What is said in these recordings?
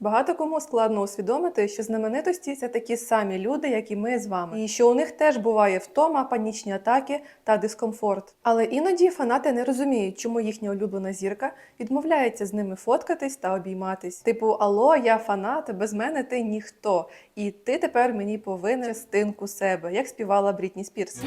Багато кому складно усвідомити, що знаменитості це такі самі люди, як і ми з вами, і що у них теж буває втома, панічні атаки та дискомфорт. Але іноді фанати не розуміють, чому їхня улюблена зірка відмовляється з ними фоткатись та обійматись. Типу, алло, я фанат, без мене ти ніхто, і ти тепер мені повинен частинку себе, як співала Брітні Спірс.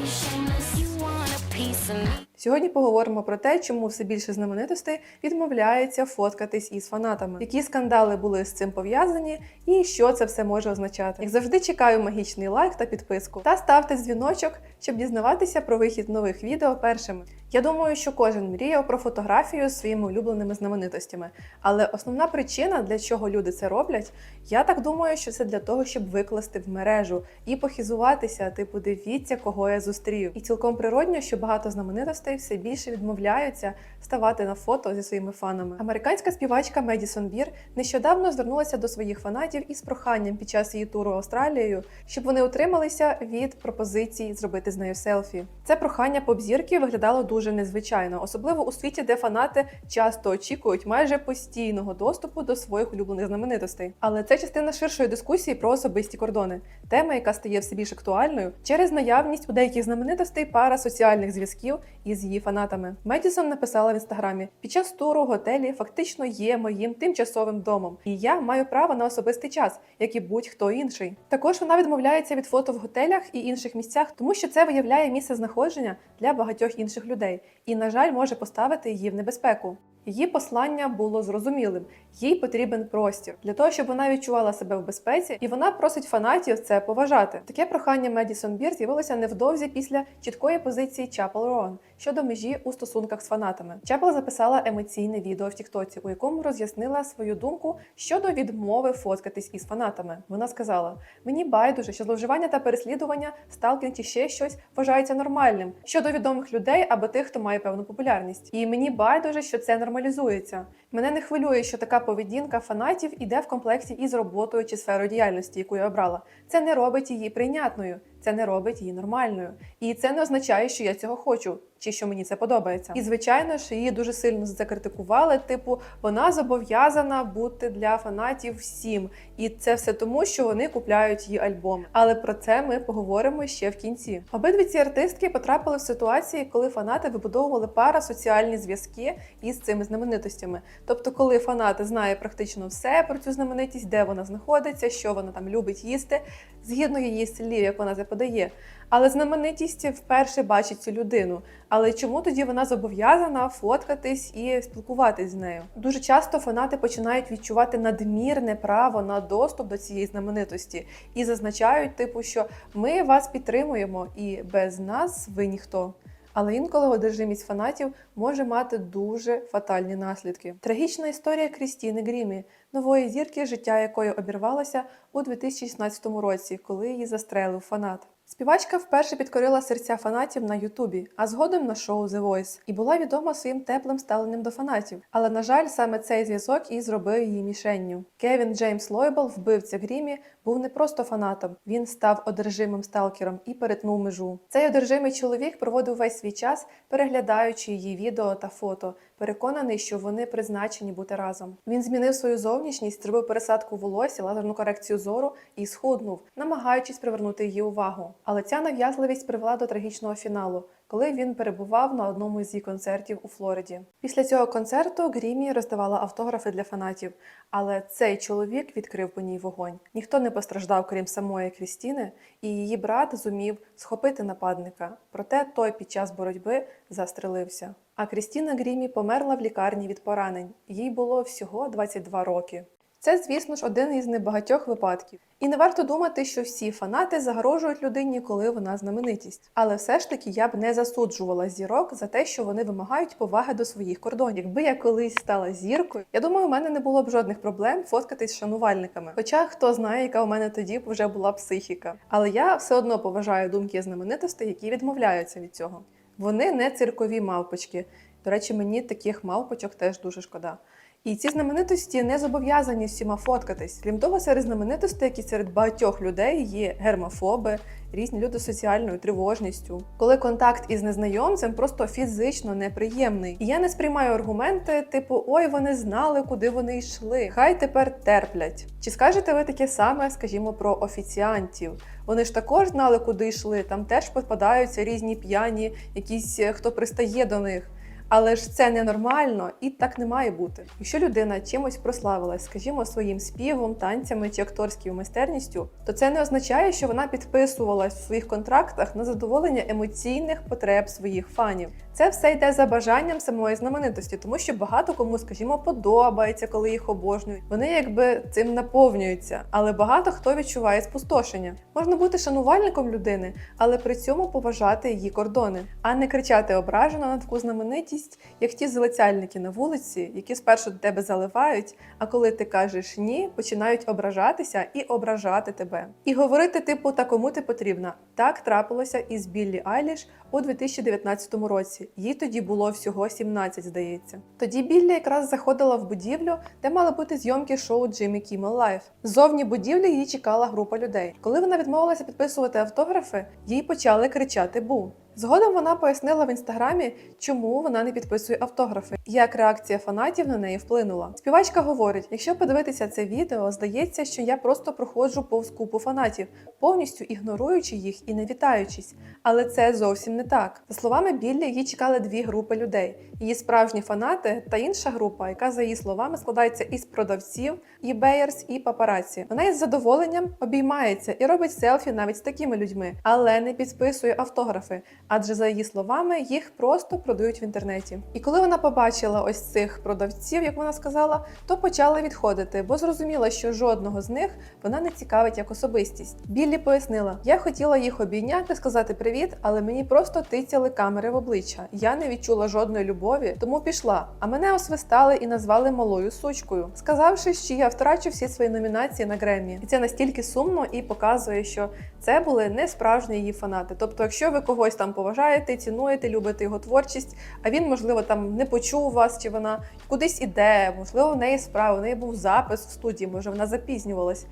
Сьогодні поговоримо про те, чому все більше знаменитостей відмовляється фоткатись із фанатами, які скандали були з цим пов'язані, і що це все може означати. Як завжди, чекаю магічний лайк та підписку. Та ставте дзвіночок, щоб дізнаватися про вихід нових відео першими. Я думаю, що кожен мріяв про фотографію з своїми улюбленими знаменитостями. Але основна причина, для чого люди це роблять, я так думаю, що це для того, щоб викласти в мережу і похизуватися, типу, дивіться, кого я зустрів. І цілком природньо, що багато знаменитостей все більше відмовляються ставати на фото зі своїми фанами. Американська співачка Медісон Бір нещодавно звернулася до своїх фанатів із проханням під час її туру Австралією, щоб вони утрималися від пропозицій зробити з нею селфі. Це прохання поп-зірки виглядало дуже незвичайно, особливо у світі, де фанати часто очікують майже постійного доступу до своїх улюблених знаменитостей. Але це частина ширшої дискусії про особисті кордони, тема, яка стає все більш актуальною через наявність у деяких знаменитостей пара соціальних зв'язків із її фанатами. Медісон написала в інстаграмі: під час туру готелі фактично є моїм тимчасовим домом, і я маю право на особистий час, як і будь-хто інший. Також вона відмовляється від фото в готелях і інших місцях, тому що це виявляє місце знаходження для багатьох інших людей, і, на жаль, може поставити її в небезпеку. Її послання було зрозумілим, їй потрібен простір для того, щоб вона відчувала себе в безпеці, і вона просить фанатів це поважати. Таке прохання Медісон Бір з'явилося невдовзі після чіткої позиції Чапел Роан щодо межі у стосунках з фанатами. Чапел записала емоційне відео в Тіктоці, у якому роз'яснила свою думку щодо відмови фоткатись із фанатами. Вона сказала: Мені байдуже, що зловживання та переслідування, сталкінг чи ще щось вважається нормальним щодо відомих людей або тих, хто має певну популярність. І мені байдуже, що це нормалізується. Мене не хвилює, що така поведінка фанатів іде в комплекті із роботою чи сферою діяльності, яку я обрала. Це не робить її прийнятною, це не робить її нормальною. І це не означає, що я цього хочу чи що мені це подобається. І звичайно ж її дуже сильно за це критикували. Типу, вона зобов'язана бути для фанатів всім, і це все тому, що вони купляють її альбом. Але про це ми поговоримо ще в кінці. Обидві ці артистки потрапили в ситуації, коли фанати вибудовували парасоціальні зв'язки із цими знаменитостями. Тобто, коли фанат знає практично все про цю знаменитість, де вона знаходиться, що вона там любить їсти, згідно її слів, як вона це подає. Але знаменитість вперше бачить цю людину. Але чому тоді вона зобов'язана фоткатись і спілкуватись з нею? Дуже часто фанати починають відчувати надмірне право на доступ до цієї знаменитості і зазначають, типу, що ми вас підтримуємо, і без нас ви ніхто. Але інколи одержимість фанатів може мати дуже фатальні наслідки. Трагічна історія Крістіни Грімі, нової зірки, життя якої обірвалося у 2016 році, коли її застрелив фанат. Співачка вперше підкорила серця фанатів на Ютубі, а згодом на шоу The Voice, і була відома своїм теплим ставленням до фанатів. Але, на жаль, саме цей зв'язок і зробив її мішенню. Кевін Джеймс Лойбл, вбивця Грімі, був не просто фанатом, він став одержимим сталкером і перетнув межу. Цей одержимий чоловік проводив весь свій час, переглядаючи її відео та фото, переконаний, що вони призначені бути разом. Він змінив свою зовнішність, зробив пересадку волосся, лазерну корекцію зору і схуднув, намагаючись привернути її увагу. Але ця нав'язливість привела до трагічного фіналу, коли він перебував на одному із її концертів у Флориді. Після цього концерту Грімі роздавала автографи для фанатів, але цей чоловік відкрив по ній вогонь. Ніхто не постраждав, крім самої Крістіни, і її брат зумів схопити нападника. Проте той під час боротьби застрелився. А Крістіна Грімі померла в лікарні від поранень. Їй було всього 22 роки. Це, звісно ж, один із небагатьох випадків. І не варто думати, що всі фанати загрожують людині, коли вона знаменитість. Але все ж таки я б не засуджувала зірок за те, що вони вимагають поваги до своїх кордонів. Якби я колись стала зіркою, я думаю, у мене не було б жодних проблем фоткатись з шанувальниками. Хоча хто знає, яка у мене тоді вже була психіка. Але я все одно поважаю думки знаменитостей, які відмовляються від цього. Вони не циркові мавпочки. До речі, мені таких мавпочок теж дуже шкода. І ці знаменитості не зобов'язані всіма фоткатись. Крім того, серед знаменитостей, які серед багатьох людей є гермофоби, різні люди з соціальною тривожністю. Коли контакт із незнайомцем просто фізично неприємний. І я не сприймаю аргументи, типу ой, вони знали, куди вони йшли. Хай тепер терплять. Чи скажете ви таке саме, скажімо, про офіціантів? Вони ж також знали, куди йшли. Там теж попадаються різні п'яні, якісь е, хто пристає до них. Але ж це ненормально і так не має бути. Якщо людина чимось прославилась, скажімо, своїм співом, танцями чи акторською майстерністю, то це не означає, що вона підписувалась в своїх контрактах на задоволення емоційних потреб своїх фанів. Це все йде за бажанням самої знаменитості, тому що багато кому, скажімо, подобається, коли їх обожнюють. Вони якби цим наповнюються, але багато хто відчуває спустошення. Можна бути шанувальником людини, але при цьому поважати її кордони, а не кричати ображено на таку знаменитість, як ті залицяльники на вулиці, які спершу до тебе заливають, а коли ти кажеш ні, починають ображатися і ображати тебе. І говорити, типу, та кому ти потрібна. Так трапилося із Біллі Айліш у 2019 році. Їй тоді було всього 17, здається. Тоді Біллі якраз заходила в будівлю, де мали бути зйомки шоу Джиммі Кіммел Лайф. Ззовні будівлі її чекала група людей. Коли вона відмовилася підписувати автографи, їй почали кричати бу. Згодом вона пояснила в інстаграмі, чому вона не підписує автографи, як реакція фанатів на неї вплинула. Співачка говорить: якщо подивитися це відео, здається, що я просто проходжу повз купу фанатів, повністю ігноруючи їх і не вітаючись. Але це зовсім не так. За словами Біллі, її чекали дві групи людей: її справжні фанати та інша група, яка за її словами складається із продавців, eBayers і папараці. Вона із задоволенням обіймається і робить селфі навіть з такими людьми, але не підписує автографи адже за її словами їх просто продають в інтернеті. І коли вона побачила ось цих продавців, як вона сказала, то почала відходити, бо зрозуміла, що жодного з них вона не цікавить як особистість. Біллі пояснила: я хотіла їх обійняти, сказати привіт, але мені просто тицяли камери в обличчя. Я не відчула жодної любові, тому пішла. А мене освистали і назвали малою сучкою, сказавши, що я втрачу всі свої номінації на Греммі. І це настільки сумно і показує, що це були не справжні її фанати. Тобто, якщо ви когось там поважаєте, цінуєте, любите його творчість, а він, можливо, там не почув вас, чи вона кудись іде, можливо, в неї справа, в неї був запис в студії, може вона запізнювалась.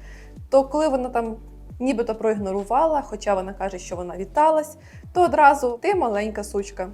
То коли вона там нібито проігнорувала, хоча вона каже, що вона віталась, то одразу ти маленька сучка.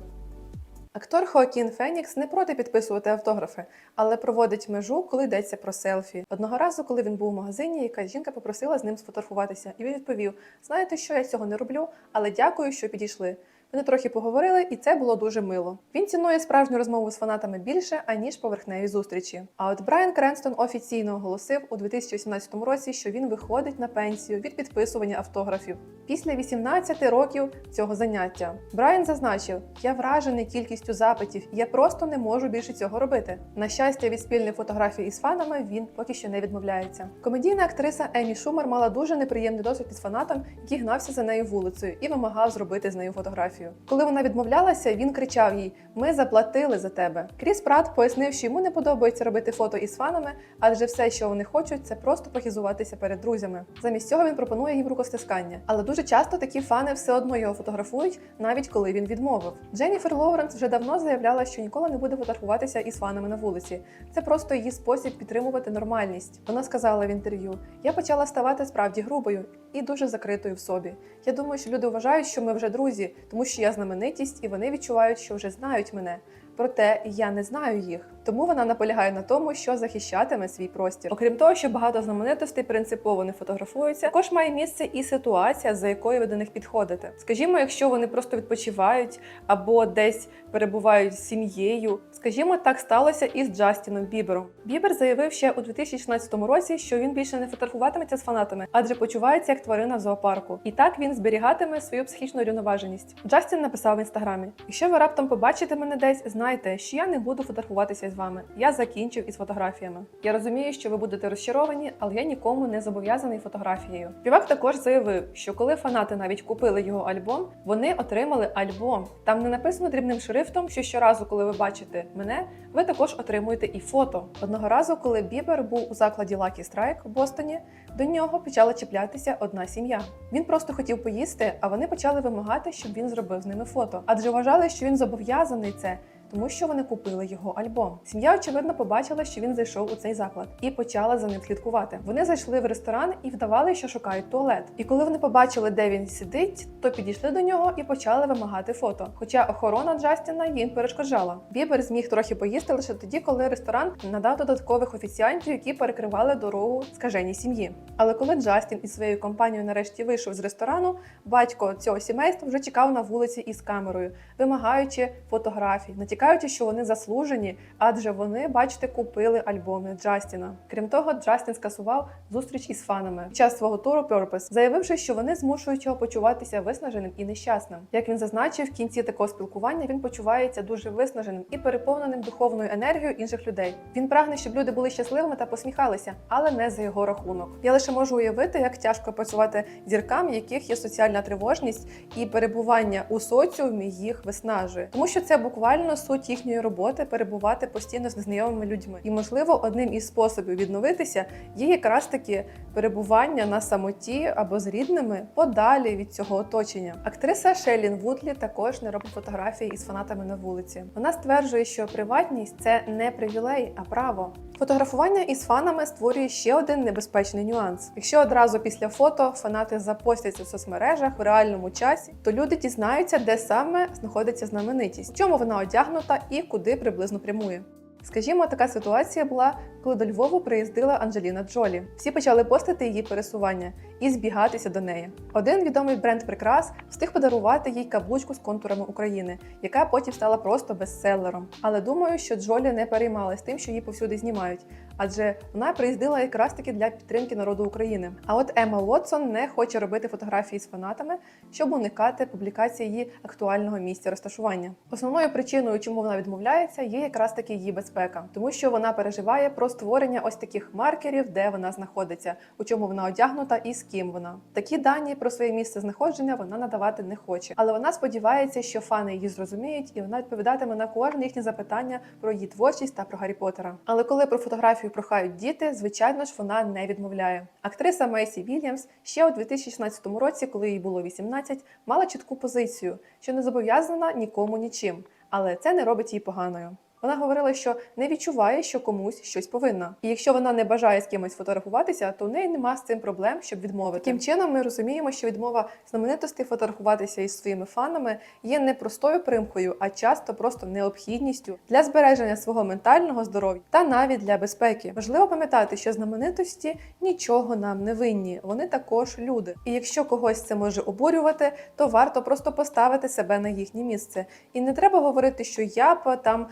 Актор Хоакін Фенікс не проти підписувати автографи, але проводить межу, коли йдеться про селфі. Одного разу, коли він був у магазині, якась жінка попросила з ним сфотографуватися, і він відповів: Знаєте, що я цього не роблю, але дякую, що підійшли. Вони трохи поговорили, і це було дуже мило. Він цінує справжню розмову з фанатами більше, аніж поверхневі зустрічі. А от Брайан Кренстон офіційно оголосив у 2018 році, що він виходить на пенсію від підписування автографів після 18 років цього заняття. Брайан зазначив: я вражений кількістю запитів, я просто не можу більше цього робити. На щастя, від спільних фотографій із фанами він поки що не відмовляється. Комедійна актриса Емі Шумер мала дуже неприємний досвід із фанатом, який гнався за нею вулицею і вимагав зробити з нею фотографію. Коли вона відмовлялася, він кричав їй: Ми заплатили за тебе. Кріс Прат пояснив, що йому не подобається робити фото із фанами, адже все, що вони хочуть, це просто похизуватися перед друзями. Замість цього він пропонує їм рукостискання. Але дуже часто такі фани все одно його фотографують, навіть коли він відмовив. Дженніфер Лоуренс вже давно заявляла, що ніколи не буде фотографуватися із фанами на вулиці. Це просто її спосіб підтримувати нормальність. Вона сказала в інтерв'ю: Я почала ставати справді грубою і дуже закритою в собі. Я думаю, що люди вважають, що ми вже друзі, тому що я знаменитість, і вони відчувають, що вже знають мене. Проте я не знаю їх. Тому вона наполягає на тому, що захищатиме свій простір. Окрім того, що багато знаменитостей принципово не фотографуються, також має місце і ситуація, за якою ви до них підходите. Скажімо, якщо вони просто відпочивають або десь перебувають з сім'єю. Скажімо, так сталося і з Джастіном Бібером. Бібер заявив ще у 2016 році, що він більше не фотографуватиметься з фанатами, адже почувається як тварина в зоопарку. І так він зберігатиме свою психічну рівноваженість. Джастін написав в інстаграмі: Якщо ви раптом побачите мене десь, знайте, що я не буду фотографуватися з вами. Я закінчив із фотографіями. Я розумію, що ви будете розчаровані, але я нікому не зобов'язаний фотографією. Співак також заявив, що коли фанати навіть купили його альбом, вони отримали альбом. Там не написано дрібним шрифтом, що щоразу, коли ви бачите мене, ви також отримуєте і фото. Одного разу, коли Бібер був у закладі Lucky Strike в Бостоні, до нього почала чіплятися одна сім'я. Він просто хотів поїсти, а вони почали вимагати, щоб він зробив з ними фото, адже вважали, що він зобов'язаний це. Тому що вони купили його альбом. Сім'я очевидно побачила, що він зайшов у цей заклад, і почала за ним слідкувати. Вони зайшли в ресторан і вдавали, що шукають туалет. І коли вони побачили, де він сидить, то підійшли до нього і почали вимагати фото. Хоча охорона Джастіна їм перешкоджала. Бібер зміг трохи поїсти лише тоді, коли ресторан надав додаткових офіціантів, які перекривали дорогу скаженій сім'ї. Але коли Джастін із своєю компанією нарешті вийшов з ресторану, батько цього сімейства вже чекав на вулиці із камерою, вимагаючи фотографій, натякаючи, що вони заслужені, адже вони, бачите, купили альбоми Джастіна. Крім того, Джастін скасував зустріч із фанами під час свого туру Purpose, заявивши, що вони змушують його почуватися виснаженим і нещасним. Як він зазначив, в кінці такого спілкування він почувається дуже виснаженим і переповненим духовною енергією інших людей. Він прагне, щоб люди були щасливими та посміхалися, але не за його рахунок. Я лише можу уявити, як тяжко працювати зіркам, яких є соціальна тривожність і перебування у соціумі їх виснажує, тому що це буквально суть їхньої роботи перебувати постійно з незнайомими людьми. І можливо, одним із способів відновитися є якраз таки перебування на самоті або з рідними подалі від цього оточення. Актриса Шелін Вудлі також не робить фотографії із фанатами на вулиці. Вона стверджує, що приватність це не привілей, а право. Фотографування із фанами створює ще один небезпечний нюанс. Якщо одразу після фото фанати запостяться в соцмережах в реальному часі, то люди дізнаються, де саме знаходиться знаменитість, в чому вона одягнута і куди приблизно прямує. Скажімо, така ситуація була, коли до Львову приїздила Анджеліна Джолі. Всі почали постити її пересування і збігатися до неї. Один відомий бренд прикрас встиг подарувати їй каблучку з контурами України, яка потім стала просто бестселером. Але думаю, що Джолі не переймалась тим, що її повсюди знімають, адже вона приїздила якраз таки для підтримки народу України. А от Ема Уотсон не хоче робити фотографії з фанатами, щоб уникати публікації її актуального місця розташування. Основною причиною, чому вона відмовляється, є якраз таки її безпека, тому що вона переживає про створення ось таких маркерів, де вона знаходиться, у чому вона одягнута і з ким вона. Такі дані про своє місце знаходження вона надавати не хоче, але вона сподівається, що фани її зрозуміють, і вона відповідатиме на кожне їхнє запитання про її творчість та про Гаррі Поттера. Але коли про фотографію прохають діти, звичайно ж вона не відмовляє. Актриса Мейсі Вільямс ще у 2016 році, коли їй було 18, мала чітку позицію, що не зобов'язана нікому нічим, але це не робить її поганою. Вона говорила, що не відчуває, що комусь щось повинна. І якщо вона не бажає з кимось фотографуватися, то в неї нема з цим проблем, щоб відмовити. Таким чином, ми розуміємо, що відмова знаменитостей фотографуватися із своїми фанами є не простою примкою, а часто просто необхідністю для збереження свого ментального здоров'я та навіть для безпеки. Важливо пам'ятати, що знаменитості нічого нам не винні. Вони також люди. І якщо когось це може обурювати, то варто просто поставити себе на їхнє місце. І не треба говорити, що я б там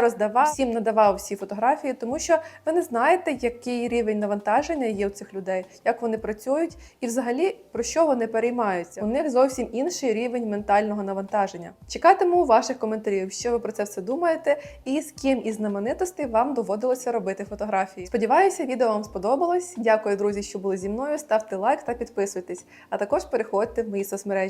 роздавав, всім надавав всі фотографії, тому що ви не знаєте, який рівень навантаження є у цих людей, як вони працюють, і взагалі про що вони переймаються. У них зовсім інший рівень ментального навантаження. Чекатиму ваших коментарів, що ви про це все думаєте, і з ким із знаменитостей вам доводилося робити фотографії. Сподіваюся, відео вам сподобалось. Дякую, друзі, що були зі мною. Ставте лайк та підписуйтесь, а також переходьте в мої соцмережі.